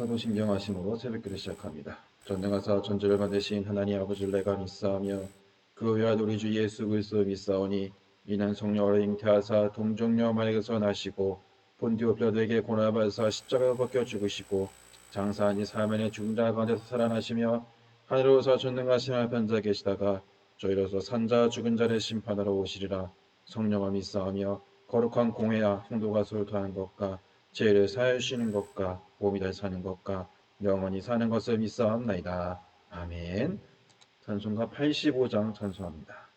사도 신경하심으로 새벽기를 시작합니다. 전능하사 전주를 받으신 하나님 아버지를 내가 믿사하며 그 외아들 우리 주 예수 그리스도 믿사오니 이는 성령으로 잉태하사 동정녀 마리에서 나시고 본디오 빌라도에게 고난받으사 십자가에 벗겨 죽으시고 장사한 지 사면의 죽은 자 가운데서 살아나시며 하늘로서 전능하신 하편자 계시다가 저희로서 산자 죽은 자를 심판하러 오시리라 성령을 믿사하며 거룩한 공회와 성도가 서로 더하는 것과 죄를 사하시는 것과 몸이 잘 사는 것과 영원히 사는 것을 믿사옵나이다. 아멘. 찬송가 85장 찬송합니다.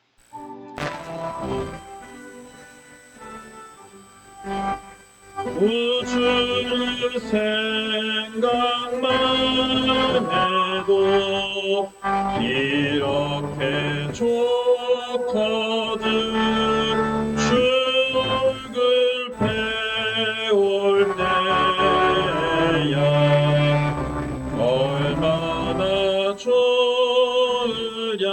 우주를 생각만 해도 좋으랴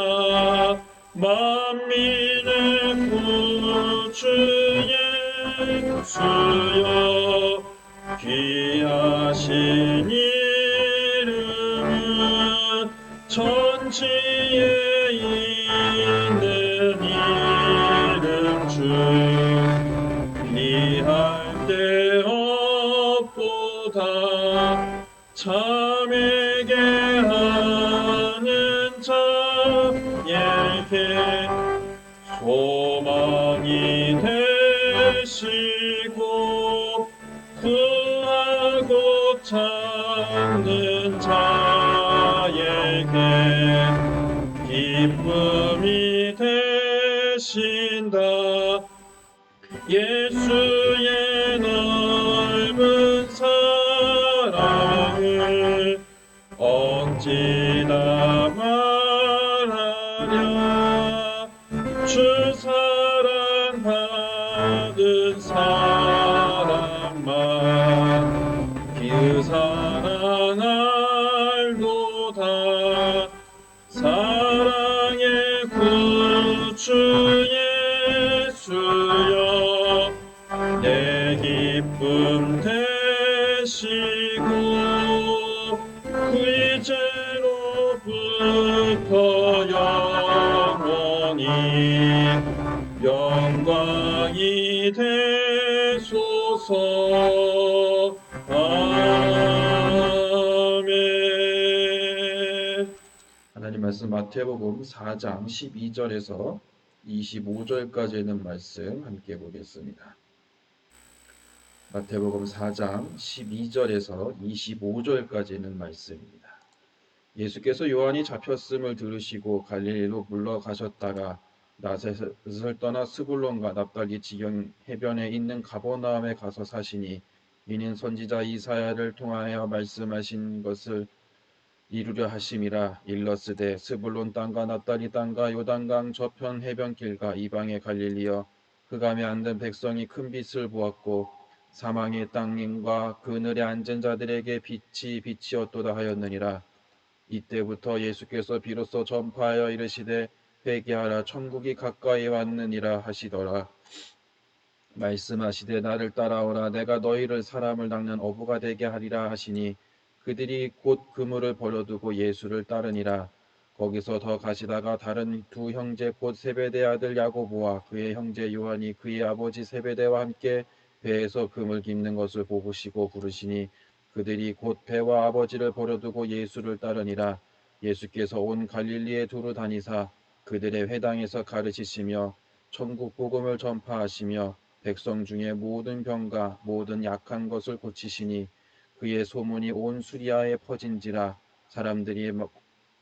만민의 구주 예수여 귀하신 이름은 천지에 있는 이름 중 니할 데 없도다. 참 자에게 기쁨이 되신다. 예수의 넓은 사랑을 어찌나 말하랴 주 사랑 받은 사람 그 이제로부터 영원히 영광이 되소서 아멘 하나님 말씀 마태복음 4장 12절에서 25절까지 있는 말씀 함께 보겠습니다. 마태복음 4장 12절에서 25절까지 있는 말씀입니다. 예수께서 요한이 잡혔음을 들으시고 갈릴리로 물러가셨다가 나셋을 떠나 스불론과 납달리 지경 해변에 있는 가버나움에 가서 사시니 이는 선지자 이사야를 통하여 말씀하신 것을 이루려 하심이라. 일러스되 스불론 땅과 납달리 땅과 요단강 저편 해변길과 이방의 갈릴리여 흑암에 앉은 백성이 큰 빛을 보았고 사망의 땅님과 그늘에 앉은 자들에게 빛이 빛이었도다 하였느니라 이때부터 예수께서 비로소 전파하여 이르시되 회개하라 천국이 가까이 왔느니라 하시더라 말씀하시되 나를 따라오라 내가 너희를 사람을 낚는 어부가 되게 하리라 하시니 그들이 곧 그물을 버려두고 예수를 따르니라. 거기서 더 가시다가 다른 두 형제 곧 세베대 아들 야고보와 그의 형제 요한이 그의 아버지 세베대와 함께 배에서 그물 깁는 것을 보시고 부르시니 그들이 곧 배와 아버지를 버려두고 예수를 따르니라. 예수께서 온 갈릴리에 두루 다니사 그들의 회당에서 가르치시며 천국 복음을 전파하시며 백성 중에 모든 병과 모든 약한 것을 고치시니 그의 소문이 온 수리아에 퍼진지라 사람들이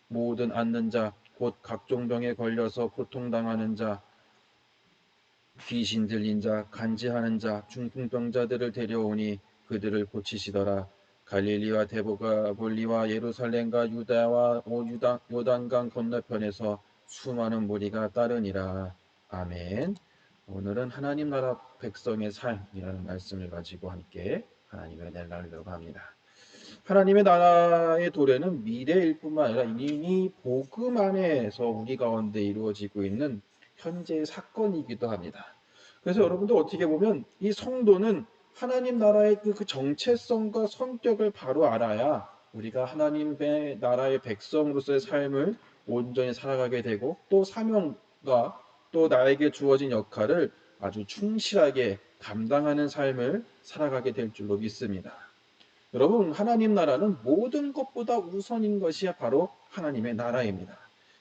모든 앉는 자 곧 각종 병에 걸려서 고통당하는 자 귀신 들린 자 간지하는 자 중풍병자들을 데려오니 그들을 고치시더라 갈릴리와 대보가 볼리와 예루살렘과 유다와 유다, 요단강 건너편에서 수많은 무리가 따르니라 아멘 오늘은 하나님 나라 백성의 삶이라는 말씀을 가지고 함께 하나님의 은혜를 나누려고 합니다. 하나님의 나라의 도래는 미래일 뿐만 아니라 이미 복음 안에서 우리 가운데 이루어지고 있는 현재의 사건이기도 합니다. 그래서 여러분들 어떻게 보면 이 성도는 하나님 나라의 그, 그 정체성과 성격을 바로 알아야 우리가 하나님의 나라의 백성으로서의 삶을 온전히 살아가게 되고 또 사명과 또 나에게 주어진 역할을 아주 충실하게 감당하는 삶을 살아가게 될 줄로 믿습니다. 여러분, 하나님 나라는 모든 것보다 우선인 것이 바로 하나님의 나라입니다.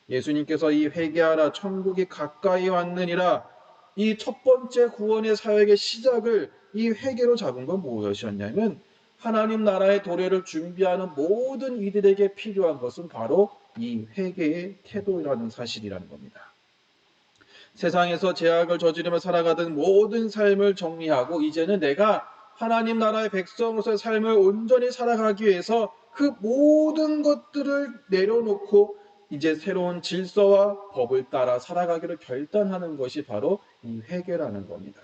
예수님께서 이 회개하라 천국이 가까이 왔느니라 이 첫 번째 구원의 사역의 시작을 이 회개로 잡은 건 무엇이었냐면 하나님 나라의 도래를 준비하는 모든 이들에게 필요한 것은 바로 이 회개의 태도라는 사실이라는 겁니다. 세상에서 죄악을 저지르며 살아가던 모든 삶을 정리하고 이제는 내가 하나님 나라의 백성으로서의 삶을 온전히 살아가기 위해서 그 모든 것들을 내려놓고 이제 새로운 질서와 법을 따라 살아가기를 결단하는 것이 바로 이 회개라는 겁니다.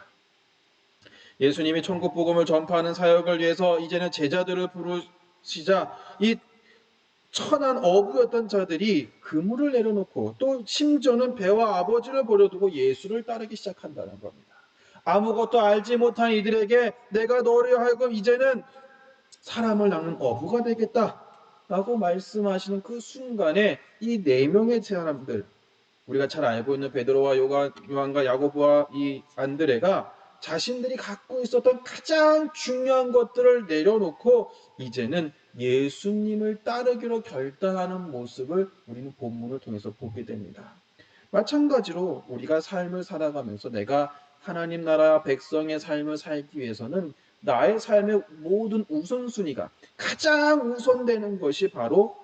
예수님이 천국 복음을 전파하는 사역을 위해서 이제는 제자들을 부르시자 이 천한 어부였던 자들이 그물을 내려놓고 또 심지어는 배와 아버지를 버려두고 예수를 따르기 시작한다는 겁니다. 아무것도 알지 못한 이들에게 내가 너를 하여금 이제는 사람을 낚는 어부가 되겠다. 라고 말씀하시는 그 순간에 이 네 명의 사람들, 우리가 잘 알고 있는 베드로와 요한과 야고보와 이 안드레가 자신들이 갖고 있었던 가장 중요한 것들을 내려놓고 이제는 예수님을 따르기로 결단하는 모습을 우리는 본문을 통해서 보게 됩니다. 마찬가지로 우리가 삶을 살아가면서 내가 하나님 나라 백성의 삶을 살기 위해서는 나의 삶의 모든 우선순위가 가장 우선되는 것이 바로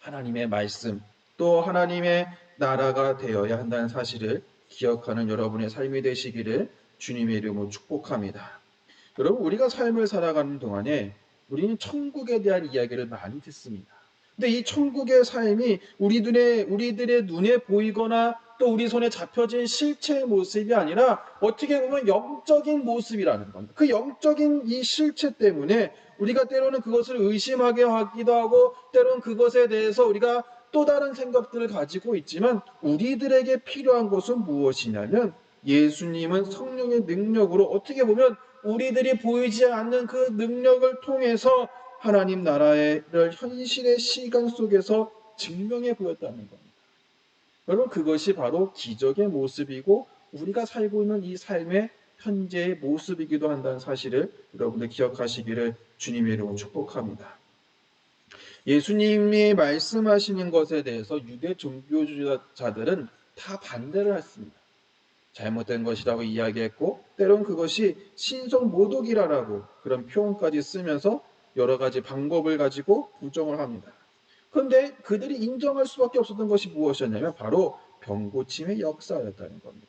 하나님의 말씀 또 하나님의 나라가 되어야 한다는 사실을 기억하는 여러분의 삶이 되시기를 주님의 이름으로 축복합니다. 여러분 우리가 삶을 살아가는 동안에 우리는 천국에 대한 이야기를 많이 듣습니다. 근데 이 천국의 삶이 우리들의 우리들의 눈에 보이거나 또 우리 손에 잡혀진 실체의 모습이 아니라 어떻게 보면 영적인 모습이라는 겁니다. 그 영적인 이 실체 때문에 우리가 때로는 그것을 의심하게 하기도 하고 때로는 그것에 대해서 우리가 또 다른 생각들을 가지고 있지만 우리들에게 필요한 것은 무엇이냐면 예수님은 성령의 능력으로 어떻게 보면 우리들이 보이지 않는 그 능력을 통해서 하나님 나라를 현실의 시간 속에서 증명해 보였다는 겁니다. 여러분 그것이 바로 기적의 모습이고 우리가 살고 있는 이 삶의 현재의 모습이기도 한다는 사실을 여러분들 기억하시기를 주님의 이름으로 축복합니다. 예수님이 말씀하시는 것에 대해서 유대 종교주의자들은 다 반대를 했습니다. 잘못된 것이라고 이야기했고 때론 그것이 신성 모독이라라고 그런 표현까지 쓰면서 여러 가지 방법을 가지고 부정을 합니다. 그런데 그들이 인정할 수밖에 없었던 것이 무엇이었냐면 바로 병고침의 역사였다는 겁니다.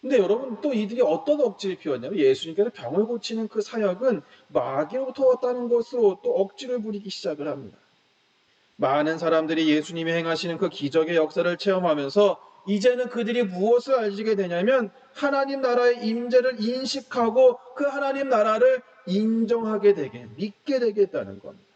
근데 여러분 또 이들이 어떤 억지를 피웠냐면 예수님께서 병을 고치는 그 사역은 마귀로부터 왔다는 것으로 또 억지를 부리기 시작을 합니다. 많은 사람들이 예수님이 행하시는 그 기적의 역사를 체험하면서 이제는 그들이 무엇을 알게 되냐면 하나님 나라의 임재를 인식하고 그 하나님 나라를 인정하게 되게 믿게 되겠다는 겁니다.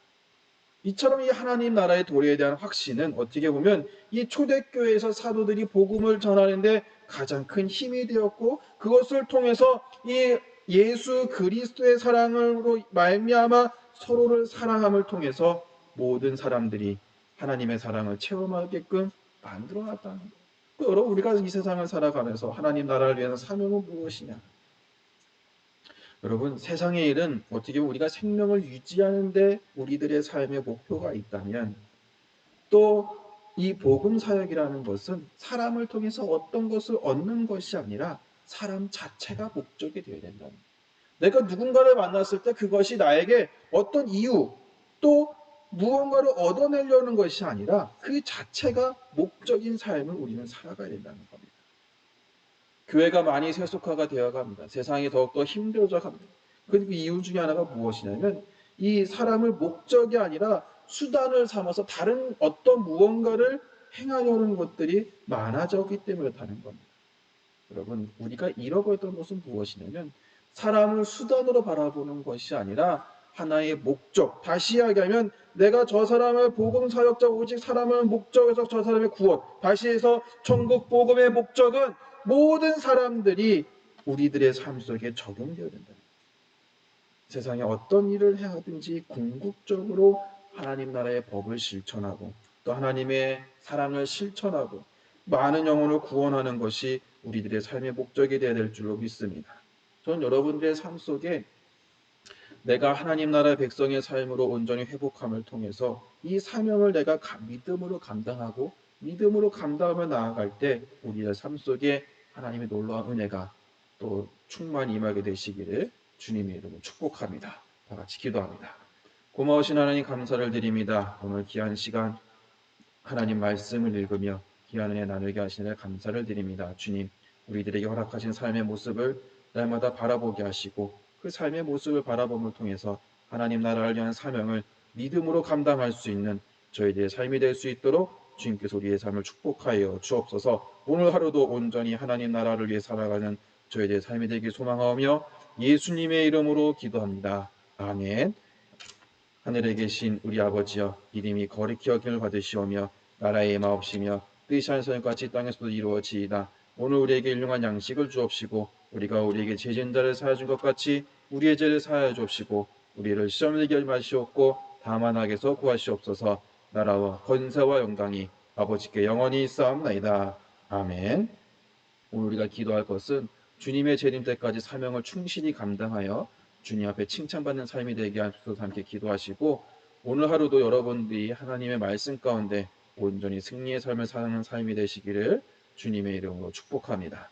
이처럼 이 하나님 나라의 도리에 대한 확신은 어떻게 보면 이 초대교회에서 사도들이 복음을 전하는데 가장 큰 힘이 되었고 그것을 통해서 이 예수 그리스도의 사랑으로 말미암아 서로를 사랑함을 통해서 모든 사람들이 하나님의 사랑을 체험하게끔 만들어 놨다는 거예요. 여러분 우리가 이 세상을 살아가면서 하나님 나라를 위한 사명은 무엇이냐? 여러분 세상의 일은 어떻게 보면 우리가 생명을 유지하는데 우리들의 삶의 목표가 있다면 또 이 복음 사역이라는 것은 사람을 통해서 어떤 것을 얻는 것이 아니라 사람 자체가 목적이 되어야 된다. 내가 누군가를 만났을 때 그것이 나에게 어떤 이유 또 무언가를 얻어내려는 것이 아니라 그 자체가 목적인 삶을 우리는 살아가야 된다는 겁니다. 교회가 많이 세속화가 되어 갑니다. 세상이 더욱더 힘들어져 갑니다. 그리고 이유 중에 하나가 무엇이냐면 이 사람을 목적이 아니라 수단을 삼아서 다른 어떤 무언가를 행하려는 것들이 많아졌기 때문에 그렇다는 겁니다. 여러분, 우리가 잃어버렸던 것은 무엇이냐면 사람을 수단으로 바라보는 것이 아니라 하나의 목적. 다시 이야기하면 내가 저 사람을 복음 사역자 오직 사람을 목적에서 저 사람의 구원. 다시 해서 천국 복음의 목적은 모든 사람들이 우리들의 삶 속에 적용되어야 된다. 세상에 어떤 일을 하든지 궁극적으로 하나님 나라의 법을 실천하고 또 하나님의 사랑을 실천하고 많은 영혼을 구원하는 것이 우리들의 삶의 목적이 되어야 될 줄로 믿습니다. 전 여러분들의 삶 속에 내가 하나님 나라의 백성의 삶으로 온전히 회복함을 통해서 이 사명을 내가 감- 믿음으로 감당하고 믿음으로 감당하며 나아갈 때 우리의 삶 속에 하나님의 놀라운 은혜가 또 충만히 임하게 되시기를 주님의 이름으로 축복합니다. 다 같이 기도합니다. 고마우신 하나님 감사를 드립니다. 오늘 귀한 시간 하나님 말씀을 읽으며 귀한 은혜 나누게 하시는 감사를 드립니다. 주님, 우리들에게 허락하신 삶의 모습을 날마다 바라보게 하시고 그 삶의 모습을 바라봄을 통해서 하나님 나라를 위한 사명을 믿음으로 감당할 수 있는 저희들의 삶이 될 수 있도록 주님께서 우리의 삶을 축복하여 주옵소서 오늘 하루도 온전히 하나님 나라를 위해 살아가는 저희들의 삶이 되길 소망하며 예수님의 이름으로 기도합니다. 아멘. 하늘에 계신 우리 아버지여 이름이 거룩히 여김을 받으시오며 나라의 마옵시며 뜻이 하늘과 같이 땅에서도 이루어지이다. 오늘 우리에게 일용한 양식을 주옵시고 우리가 우리에게 죄진 자를 사하준 것 같이 우리의 죄를 사하여 주옵시고 우리를 시험에 들게 마시옵고 다만 악에서 구하시옵소서 나라와 권세와 영광이 아버지께 영원히 있사옵나이다. 아멘. 오늘 우리가 기도할 것은 주님의 재림 때까지 사명을 충실히 감당하여 주님 앞에 칭찬받는 삶이 되게 하소서 함께 기도하시고 오늘 하루도 여러분들이 하나님의 말씀 가운데 온전히 승리의 삶을 사는 삶이 되시기를 주님의 이름으로 축복합니다.